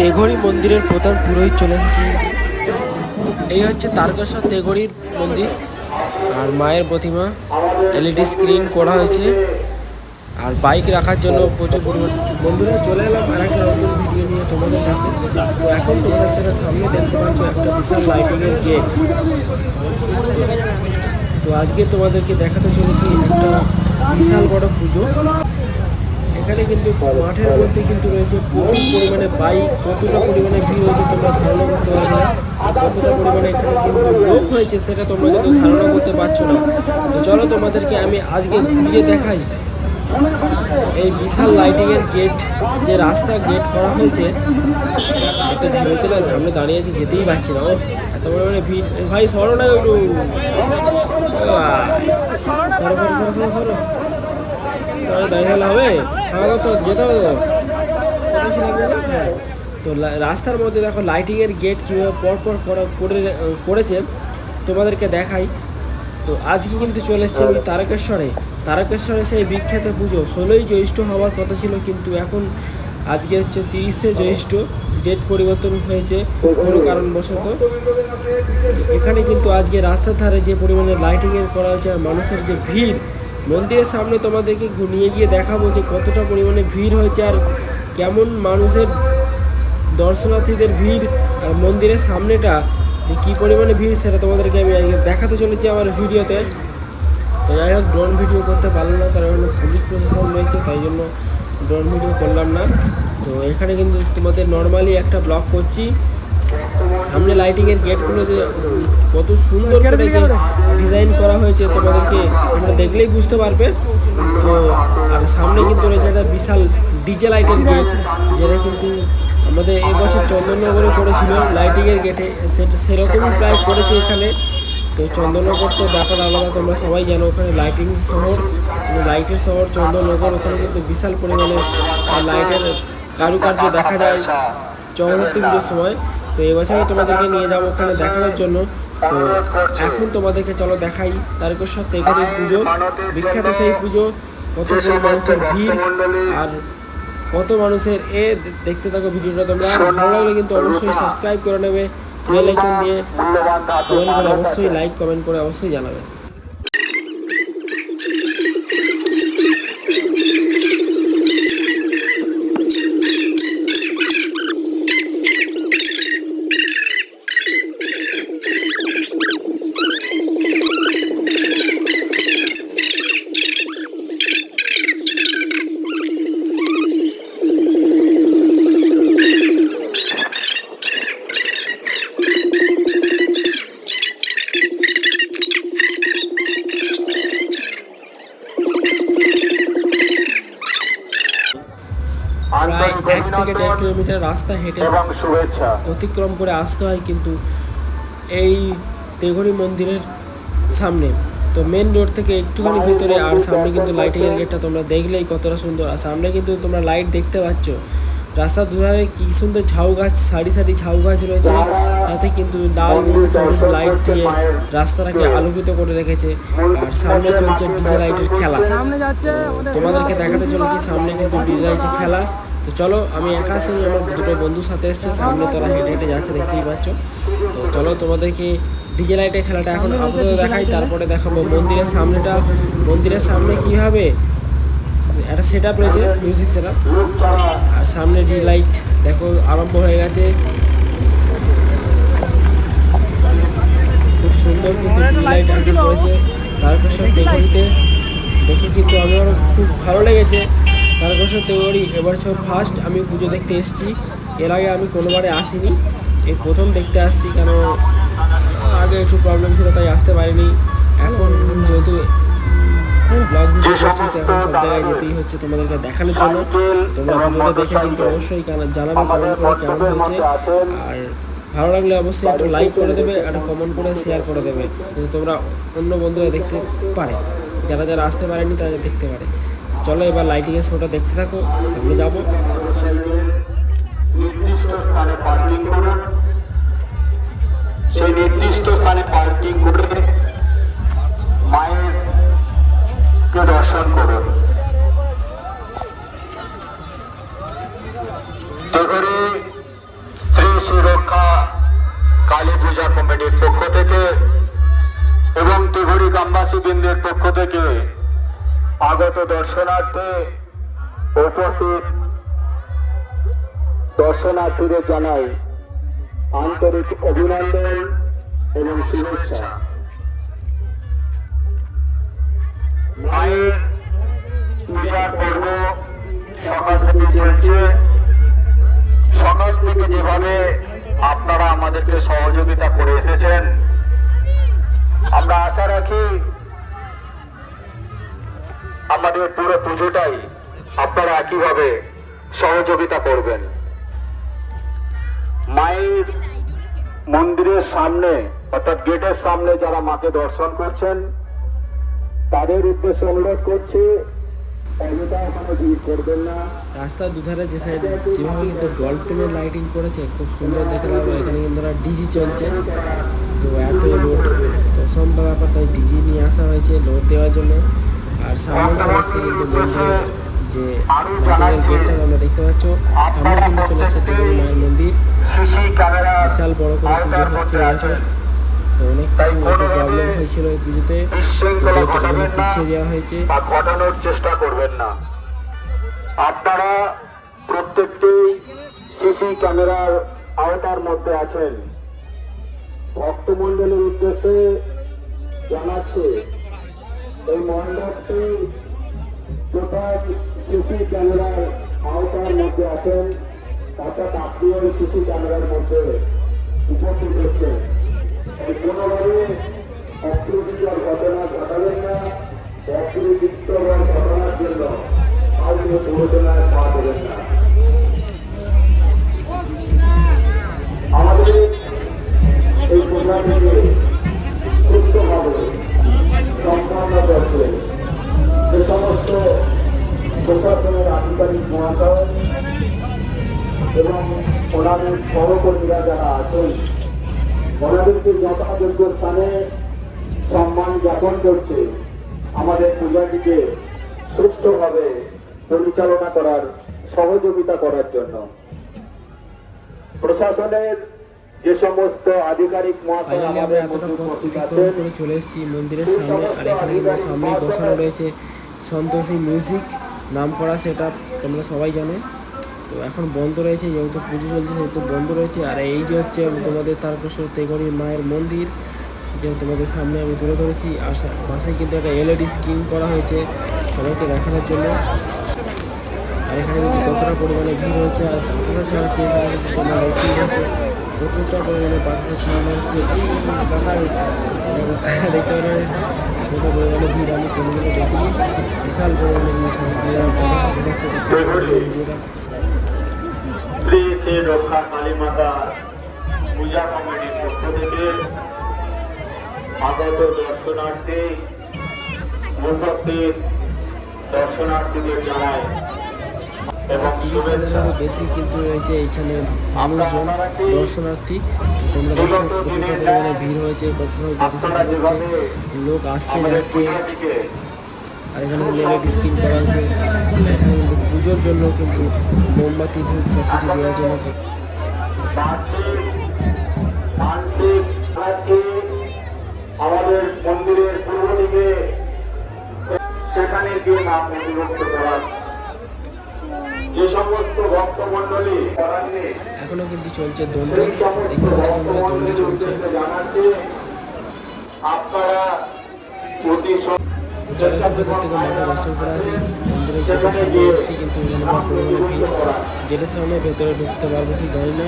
তেঘড়ি মন্দিরের প্রধান পুরোহিত চলে এসেছি। এই হচ্ছে তারকেশ্বর তেঘড়ির মন্দির। আর মায়ের প্রতিমা এলইডি স্ক্রিন করা হয়েছে। আর বাইক রাখার জন্য প্রচুর পরিমাণ বন্ধুরা, চলে এলাম আর একটা নতুন ভিডিও নিয়ে তোমাদের কাছে। তো এখন তোমরা সেটা সামনে দেখতে পাচ্ছ একটা বিশাল লাইটিংয়ের গেট তো আজকে তোমাদেরকে দেখাতে চলেছি একটা বিশাল বড় পুজো। এখানে কিন্তু মাঠের মধ্যে কিন্তু রয়েছে প্রচুর পরিমাণে বাইক কতটা পরিমাণে ভিড় হয়েছে তোমরা ধারণা করতে পারবে না, আর কতটা পরিমাণে এখানে কিন্তু লোক হয়েছে সেটা তোমরা কিন্তু ধারণা করতে পারছ না। তো চলো তোমাদেরকে আমি আজকে ঘুরিয়ে দেখাই। এই বিশাল লাইটিংয়ের গেট যে রাস্তা গেট করা হয়েছে এত ভিড় হয়েছে না, সামনে দাঁড়িয়ে আছি, যেতেই পারছি না। এত পরিমাণে ভিড়। ভাই, সরো না একটু। সরো সরো সরো সরো। দাঁড়িয়ে হবে? আমাকে তো যেতে হবে? হ্যাঁ তো রাস্তার মধ্যে দেখো লাইটিংয়ের গেট কীভাবে পরপর করে করেছে তোমাদেরকে দেখাই। তো আজকে কিন্তু চলে এসছে আমি তারকেশ্বরে। তারকেশ্বরে সেই বিখ্যাত পুজো। ষোলোই জ্যৈষ্ঠ হওয়ার কথা ছিল কিন্তু এখন আজকে হচ্ছে তিরিশে জ্যৈষ্ঠ। ডেট পরিবর্তন হয়েছে কোনো কারণবশত। এখানে কিন্তু আজকে রাস্তার ধারে যে পরিমাণে লাইটিংয়ের করা হয়েছে আর মানুষের যে ভিড় মন্দিরের সামনে তোমাদেরকে নিয়ে গিয়ে দেখাবো যে কতটা পরিমাণে ভিড় হয়েছে আর কেমন মানুষের দর্শনার্থীদের ভিড় আর মন্দিরের সামনেটা যে কী পরিমাণে ভিড় সেটা তোমাদেরকে আমি দেখাতে চলেছি আমার ভিডিওতে। তো যাই হোক ড্রোন ভিডিও করতে পারলাম না, কারণ পুলিশ প্রশাসন রয়েছে, তাই জন্য ড্রোন ভিডিও করলাম না। তো এখানে কিন্তু তোমাদের নর্মালি একটা ব্লগ করছি। সামনে লাইটিংয়ের গেটগুলো যে কত সুন্দর করে যে ডিজাইন করা হয়েছে তোমাদেরকে তোমরা দেখলেই বুঝতে পারবে। তো, আর সামনে কিন্তু রয়েছে একটা বিশাল ডিজে লাইটের গেট যেটা কিন্তু আমাদের এবছর চন্দননগরে করেছিল লাইটিংয়ের গেটে সেটা সেরকমই প্রায় করেছে এখানে। তো চন্দননগর তো ব্যাপার আলাদা, তোমরা সবাই জানো ওখানে লাইটিং শহর। লাইটের শহর চন্দননগর, ওখানে কিন্তু বিশাল পরিমাণে লাইটের কারুকার্য দেখা যায়। জগদ্ধাত্রী পুজোর সময়। তো এবছরে তোমাদেরকে নিয়ে যাব ওখানে দেখানোর জন্য। তো এখন তোমাদেরকে চলো দেখাই তারকেশ্বর তেঘারের পুজো। বিখ্যাত সেই পুজো। কত বড় মানুষের ভিড়। আর কত মানুষের এ দেখতে থাকো ভিডিওটা তোমরা। ভালো লাগলে কিন্তু অবশ্যই সাবস্ক্রাইব করে নেবে। বেল আইকন দিয়ে অবশ্যই লাইক কমেন্ট করে অবশ্যই জানাবে। প্রায় এক থেকে দেড় কিলোমিটার রাস্তা হেঁটে এবং শুভেচ্ছা। অতিক্রম করে আসতে হয় কিন্তু এই তেঘড়ি মন্দিরের সামনে। তো মেন রোড থেকে একটুখানি ভিতরে আর সামনে কিন্তু লাইটিংয়ের গেটটা তোমরা দেখলেই কতটা সুন্দর। আর সামনে কিন্তু তোমরা লাইট দেখতে পাচ্ছ। রাস্তার দুধারে কি সুন্দর ঝাউ গাছ সারি সারি ঝাউ গাছ রয়েছে। তাতে কিন্তু লাল নীল সবুজ লাইট দিয়ে রাস্তাটাকে আলোকিত করে রেখেছে। আর সামনে চলছে ডিজে লাইটের খেলা। তোমাদেরকে দেখাতে চলেছি সামনে কিন্তু ডিজে লাইটের খেলা। তো চলো, আমি একা আসিনি আমার দুটো বন্ধুর সাথে এসছে, সামনে তোরা হেঁটে হেঁটে যাচ্ছে, দেখতেই পাচ্ছ। তো চলো, তোমাদেরকে ডিজে লাইটের খেলাটা এখন আপাতত দেখাই, তারপরে দেখাবো মন্দিরের সামনেটা। মন্দিরের সামনে কীভাবে একটা সেট আপ রয়েছে মিউজিক সেট আপ আর সামনে ডি লাইট দেখো, আরম্ভ হয়ে গেছে। খুব সুন্দর কিন্তু ডি লাইট আগে করেছে সব তেগুড়িতে দেখে কিন্তু আমার খুব ভালো লেগেছে। তারকেশ্বর তেগুড়ি এবছর ফার্স্ট আমি পুজো দেখতে এসেছি। এর আগে আমি কোনোবারে আসিনি। এই প্রথম দেখতে আসছি কেন? আগে একটু প্রবলেম ছিল, তাই আসতে পারিনি। এখন যেহেতু ব্লগ ভিডিও করছি এখন সব জায়গায় যেতেই হচ্ছে তোমাদেরকে দেখানোর জন্য। তোমরা ভিডিওটা দেখে কিন্তু অবশ্যই জানাবে কমেন্ট করে কেমন হয়েছে। আর ভালো লাগলে অবশ্যই একটা লাইক করে দেবে একটা কমেন্ট করে শেয়ার করে দেবে। যাতে তোমরা অন্য বন্ধুরা দেখতে পারে। যারা যারা আসতে পারেনি, তারা দেখতে পারে। চলো এবার লাইটিংয়ের শোটা দেখতে থাকো সামনে যাব। নির্দিষ্ট পার্কিং করুন। সেই নির্দিষ্ট স্থানে পার্কিং করে মায়েরকে দর্শন করুন। সুরক্ষা পূজা কমিটির পক্ষ থেকে এবং তিঘড়ি গ্রামবাসী বৃন্দের পক্ষ থেকে আগত দর্শনার্থে উপস্থিত। দর্শনার্থীদের জানাই আন্তরিক অভিনন্দন এবং শুভেচ্ছা। মায়ের পূজার পর্ব সকাল থেকে চলছে। আমাদের পুরো পুজোটাই আপনারা একইভাবে সহযোগিতা করবেন। মায়ের মন্দিরের সামনে, অর্থাৎ গেটের সামনে যারা মাকে দর্শন করছেন, তাদের উদ্দেশ্যে অনুরোধ করছি রাস্তার দুধারে যে সাইড যেভাবে কিন্তু ডলফিনের লাইটিং করেছে, খুব সুন্দর দেখে লাগল এখানে কিন্তু ডিজি চলছে। তো এত লোড, তো অসম্ভব ব্যাপার, তাই ডিজি নিয়ে আসা হয়েছে লোড দেওয়ার জন্য। আর সামনে চলে এসছে কিন্তু মন্দিরের যে লাইটিংয়ের গেটটা আমরা দেখতে পাচ্ছ। সামনে কিন্তু চলে এসছে দেবী মায়ের মন্দির। বিশাল বড় করে পুজো হচ্ছে এবছর তো অনেক কিছু প্রবলেম হয়েছিল এই পুজোতে। পিছিয়ে দেওয়া হয়েছে। বা ঘটানোর চেষ্টা করবেন না। আপনারা প্রত্যেককেই সিসি ক্যামেরার আওতার মধ্যে আছেন। ভক্তমণ্ডলের উদ্দেশ্যে জানাচ্ছে এই মণ্ডপটি কোথায় সিসি ক্যামেরার আওতার মধ্যে আছেন অর্থাৎ আপনিও এই সিসি ক্যামেরার মধ্যে উপস্থিত হচ্ছেন। এই কোনোভাবে অপ্রীতিকর ঘটনা ঘটাবেন না, অপ্রীতিকর ঘটনার জন্য কাউকে দুর্ঘটনায় পা দেবেন না। ওনাদের সহকর্মীরা যারা আছেন ওনাদেরকে যথাযোগ্য স্থানে সম্মান জ্ঞাপন করছে। আমাদের পূজাটিকে সুষ্ঠুভাবে পরিচালনা করার সহযোগিতা করার জন্য। প্রশাসনের যে সমস্ত আধিকারিক আমরা এতটা পথ অতিক্রম করে চলে এসেছি মন্দিরের সামনে আর এখানে সামনেই বসানো রয়েছে সন্তোষী মিউজিক নাম করা সেটা তোমরা সবাই জানো। তো এখন বন্ধ রয়েছে যেহেতু পুজো চলছে, সেহেতু বন্ধ রয়েছে। আর এই যে হচ্ছে তোমাদের তারকেশ্বর তেগরি মায়ের মন্দির, যে তোমাদের সামনে আমি তুলে ধরেছি, আর সা- পাশে কিন্তু একটা এলইডি স্ক্রিন করা হয়েছে সবাইকে দেখানোর জন্য। আর এখানে কিন্তু কতটা পরিমাণে ভিড় হয়েছে, আর বাতাসা ছড়াচ্ছে এখানে প্রচুরটা পরিমাণে বাতাসা ছড়ানো হচ্ছে, দেখতে পারে যত পরিমাণে ভিড়, আমি কোনোদিনও দেখিনি। বিশাল বড় ভিডিওটা শ্রী শ্রী রক্ষা কালী পূজা কমিটির পক্ষ থেকে আগত দর্শনার্থী উপস্থিত দর্শনার্থীদের জানায় এবং তিরিশ হাজারেরও বেশি কিন্তু রয়েছে এইখানে মানুষজন, দর্শনার্থী। তোমরা ভিড় হয়েছে, কত হচ্ছে, লোক আসছে, যাচ্ছে। আর এখানে কিন্তু এলইডি করা হয়েছে। এখানে কিন্তু পুজোর জন্য কিন্তু মোমবাতি, ধূপ সব কিছু দেওয়ার জন্য আমাদের মন্দিরের পূর্ব দিকে সেখানে গিয়ে নাম নথিভুক্ত করা যে সমস্ত ভক্তমণ্ডলী এখনও কিন্তু চলছে দণ্ডি। দেখতে পাচ্ছ দণ্ডি চলছে। আপনারা অতি স- থেকে মাকে দর্শন করে আসি মন্দিরের গেটের সামনে এসেছি কিন্তু গেটের সামনে ভেতরে ঢুকতে পারব কি জানি না।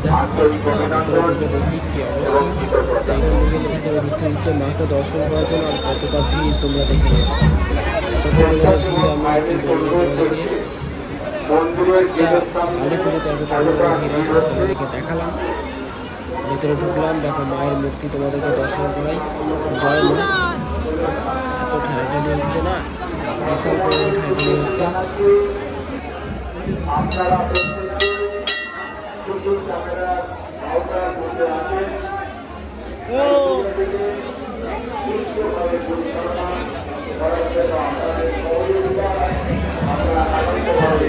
যাক দেখি কি অবস্থা তো এখান থেকে ভেতরে ঢুকতে দিচ্ছে মাকে দর্শন করার জন্য আর ভিড় তোমরা দেখে নেবে এত পরিমাণে ভিড় আমি তোমাদেরকে দেখালাম ভেতরে ঢুকলাম দেখো মায়ের মূর্তি তোমাদেরকে দর্শন করাই জয় মা এত ঠেলাঠেলি হচ্ছে না বিশাল পরিমাণে ঠেলাঠেলি হচ্ছে আপনারা সুযোগ ক্যামেরার আওতার মধ্যে আছেন সুস্থভাবে পরিচালনা করার জন্য আপনাদের সহযোগিতা আমরা আনন্দভাবে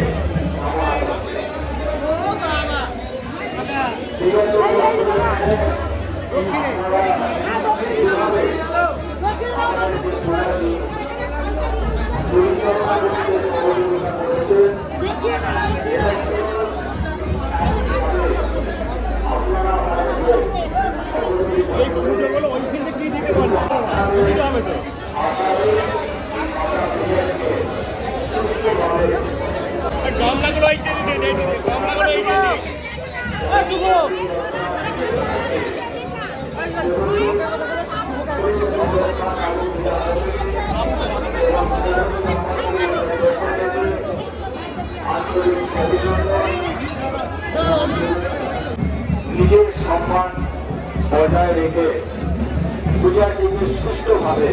বিগত বছরে পরিচালনা করতে সহযোগিতা করেছেন গামলাগুলো এইটা দিন গামলাগুলো এইটা দিন নিজের সম্মান বজায় রেখে পূজাটিকে সুষ্ঠুভাবে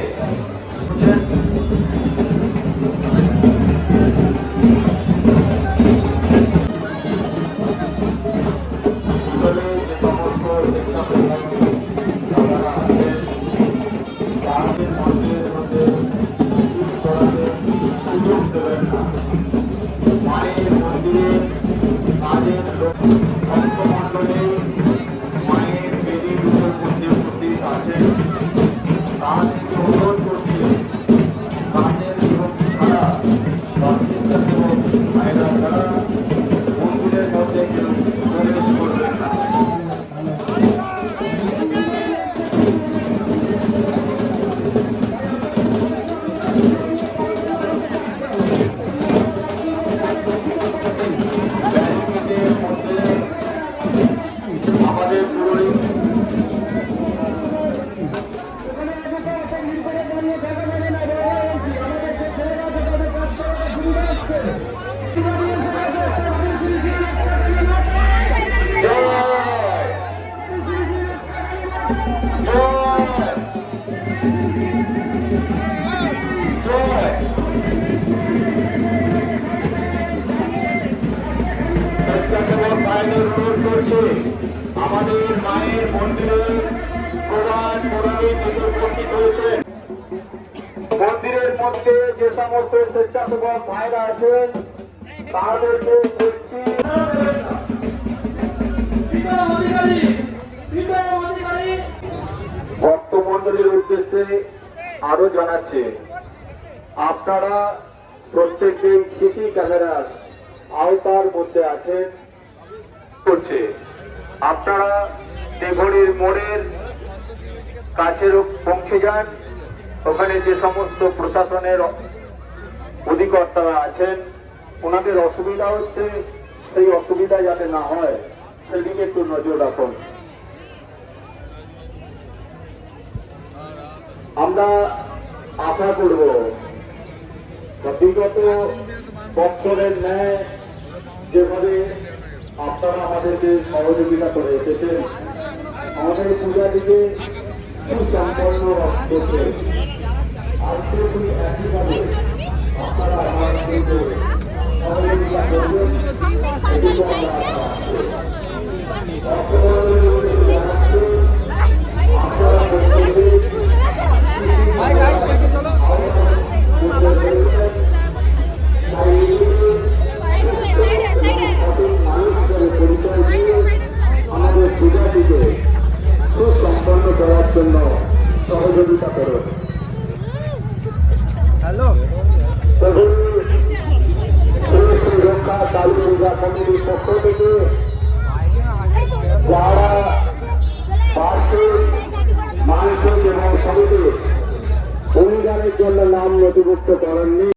আমাদের মায়ের মন্দিরে প্রধান পুরোহিত উপস্থিত হয়েছে। মন্দিরের মধ্যে যে সমস্ত স্বেচ্ছাসেবক ভাইরা আছেন, তাদেরকে বলছি ভক্তমন্ডলীর উদ্দেশ্যে আরও জানাচ্ছে, আপনারা প্রত্যেকেই সিসি ক্যামেরার আওতার মধ্যে আছেন। করছে আপনারা দেঘড়ির মোড়ের কাছে পৌঁছে যান। ওখানে যে সমস্ত প্রশাসনের অধিকর্তারা আছেন, ওনাদের অসুবিধা হচ্ছে, সেই অসুবিধা যাতে না হয়, সেদিকে একটু নজর রাখুন। আমরা আশা করব, বিগত বছরের ন্যায় যেভাবে আপনারা আমাদেরকে সহযোগিতা করে এসেছেন। আমাদের পূজাটিকে সুসম্পন্ন করতে। আজকে তুমি একইভাবে আপনারা আমাদেরকে সহযোগিতা করবেন। এটুকু আপনারা